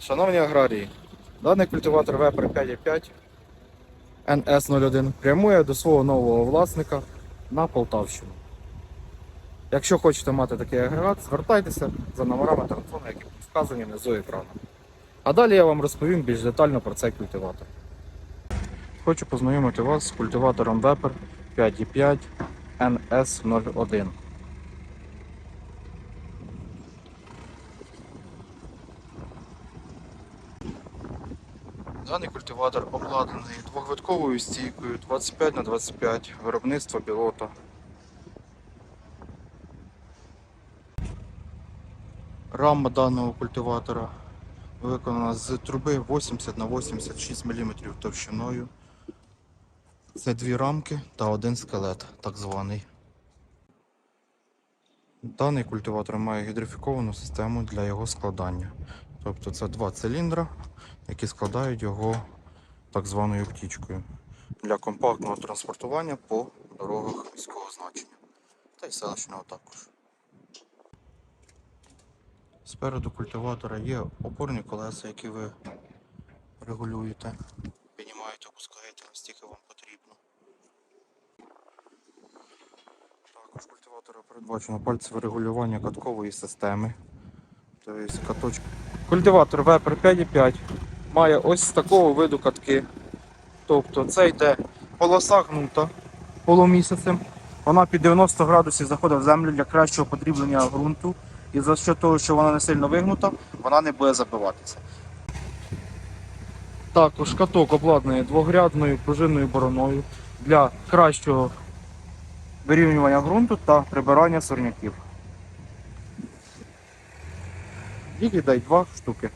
Шановні аграрії, даний культиватор Вепер 5.5 NS01 прямує до свого нового власника на Полтавщину. Якщо хочете мати такий агрегат, звертайтеся за номерами телефону, які вказані внизу екрану. А далі я вам розповім більш детально про цей культиватор. Хочу познайомити вас з культиватором Вепер 5.5 NS01. Даний культиватор обладнаний двохвитковою стійкою 25 на 25 виробництва білота. Рама даного культиватора виконана з труби 80 на 86 мм товщиною. Це дві рамки та один скелет, так званий. Даний культиватор має гідрифіковану систему для його складання. Тобто це два циліндра, які складають його так званою птічкою для компактного транспортування по дорогах міського значення та й селищного також. Спереду культиватора є опорні колеса, які ви регулюєте, піднімаєте, опускаєте, настільки вам потрібно. Також культиватора передбачено пальцеве регулювання каткової системи. Тобто каточки. Культиватор Вепер 5.5 має ось такого виду катки. Тобто це йде полоса гнута полумісяцем. Вона під 90 градусів заходить в землю для кращого подріблення ґрунту. І за що того, що вона не сильно вигнута, вона не буде забиватися. Також каток обладнаний двогрядною пружинною бороною для кращого вирівнювання ґрунту та прибирання сорняків. Йде два штуки.